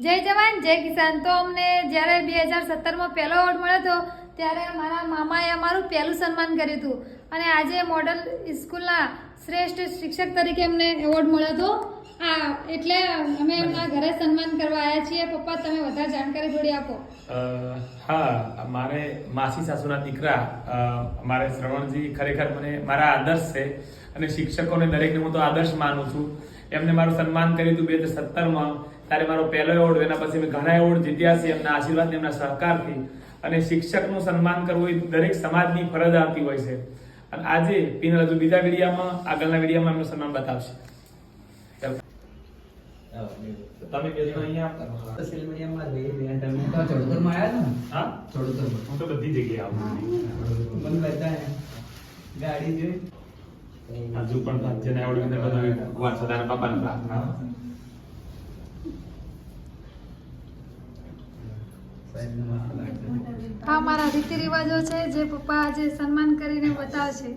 જય જવાન, જય કિસાન. તો અમને જ્યારે બે હજાર સત્તરમાં પહેલો એવોર્ડ મળ્યો હતો, ત્યારે મારા મામાએ અમારું પહેલું સન્માન કર્યું હતું. અને આજે મોડલ સ્કૂલના શ્રેષ્ઠ શિક્ષક તરીકે અમને એવોર્ડ મળ્યો હતો. આ એટલે અમે એમના ઘરે સન્માન કરવા આવ્યા છીએ. પપ્પા તમે વધારે જાણકારી થોડી આપો. હા મારે માસી સાસુના દીકરા મારે શ્રવણજી ખરેખર મને મારા આદર્શ છે અને શિક્ષકોને દરેકને હું તો આદર્શ માનું છું. એમને મારું સન્માન કર્યું હતું બે હજાર સત્તરમાં. ત્યારે મારો પહેલો એવોર્ડ એના પછી મેં ઘણા એવોર્ડ જીત્યા છે એમના આશીર્વાદ એમના સહકારથી. અને શિક્ષકનું સન્માન કરવું એ દરેક સમાજની ફરજ આવતી હોય છે. અને આજે પીનલ હજુ બીજા વિડીયામાં આગળના વિડીયામાં એમનું સન્માન બતાવશે. તમે બે અહીંયા? સોશિયલ મીડિયામાં બે બે તમે તો ચડોતરમાં આવ્યા હતા હા? ચડોતરમાં હું તો બધી જગ્યાએ આવું મને બધા ગાડી જોઈ? હજુ પણ ભાગ્યને આવડી બધા ભગવાન સદાના બાપાને પ્રાર્થના સાહેબને મસ્ત લાગતું. આ મારા રીતિ રિવાજો છે જે પપ્પા આજે સન્માન કરીને બતાવશે.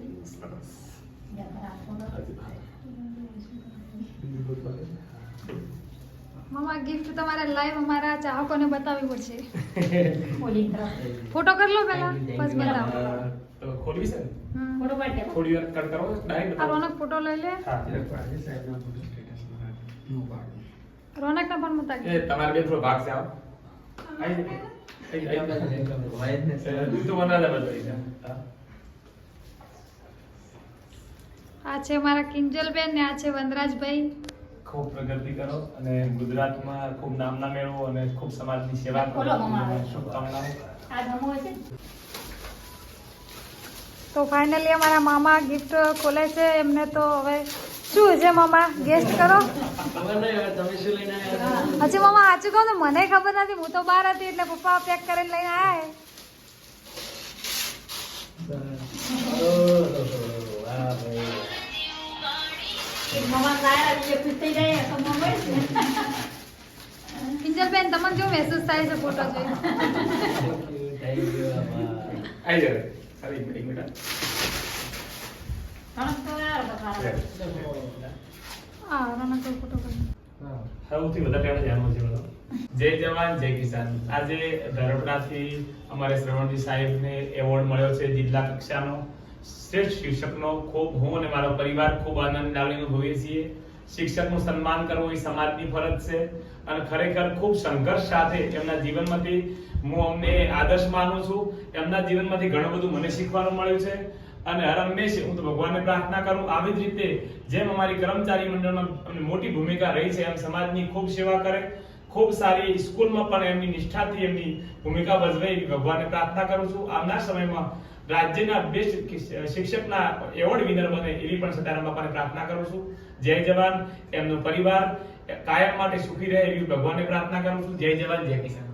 મામા ગિફ્ટ તમારે લાઈવ અમારા ચાહકોને બતાવવી પડશે. ફોટો કરી લો પહેલા બસ બતાવો. તો ખોલવી છે ફોટો પાડે થોડી વાર કટ કરો ડાયરેક્ટ આ રોનક ફોટો લઈ લે. હા પાડે, સાહેબના ફોટો સ્ટેટસમાં નો પાડે. રોનકના પણ મતા એ તમારે બે થોડો ભાગ છે આવો ને આ છે મારા કિંજલબેન ને આ છે વનરાજભાઈ. ખૂબ પ્રગતિ કરો અને ગુજરાતમાં ખૂબ નામના મેળવો અને ખૂબ સમાજની સેવા કરો. શુભકામનાઓ. તો ફાઇનલી અમારા મામા ગિફ્ટ ખોલે છે. એમને તો હવે શું છે મામા? ગેસ્ટ કરો. ખબર નહીં હવે તમે શું લઈને આવ્યા છો? હજી મામા સાચું કહું ને મને ખબર નથી. હું તો બહાર હતી એટલે પપ્પા પેક કરીને લઈને આયા ઓહો, વાહ ભાઈ. કિંજલબેન તમને જો મહેસૂસ થાય છે ફોટો જોઈ જય જવાન જય કિસાન. આજે ધરપડાથી અમારે શ્રવણજી સાહેબને એવોર્ડ મળ્યો છે જિલ્લા કક્ષાનો. શ્રેષ્ઠ શિક્ષકનો ખૂબ, હું અને મારો પરિવાર ખૂબ આનંદ લાગણી અનુભવીએ છીએ. શિક્ષકનું સન્માન કરવું એ સમાજની ફરજ છે અને ખરેખર ખૂબ સંઘર્ષ સાથે એમના જીવનમાંથી હું અમને આદર્શ માનું છું. એમના જીવનમાંથી ઘણું બધું મને શીખવાનું મળ્યું છે અને હર હંમેશ હું તો ભગવાનને પ્રાર્થના કરું આવી જ રીતે જેમ અમારી કર્મચારી મંડળમાં મોટી ભૂમિકા રહી છે, એમ સમાજની ખૂબ સેવા કરે. ખૂબ સારી સ્કૂલમાં પણ એમની નિષ્ઠાથી એમની ભૂમિકા ભજવે ભગવાનને પ્રાર્થના કરું છું. આવનાર સમયમાં રાજ્યના બેસ્ટ શિક્ષકના એવોર્ડ વિનર બને એવી પણ સદારામ બાપાને પ્રાર્થના કરું છું. જય જવાન, એમનો પરિવાર કાયમ માટે સુખી રહે એવી ભગવાનને પ્રાર્થના કરું છું. જય જવાન, જય કિસાન.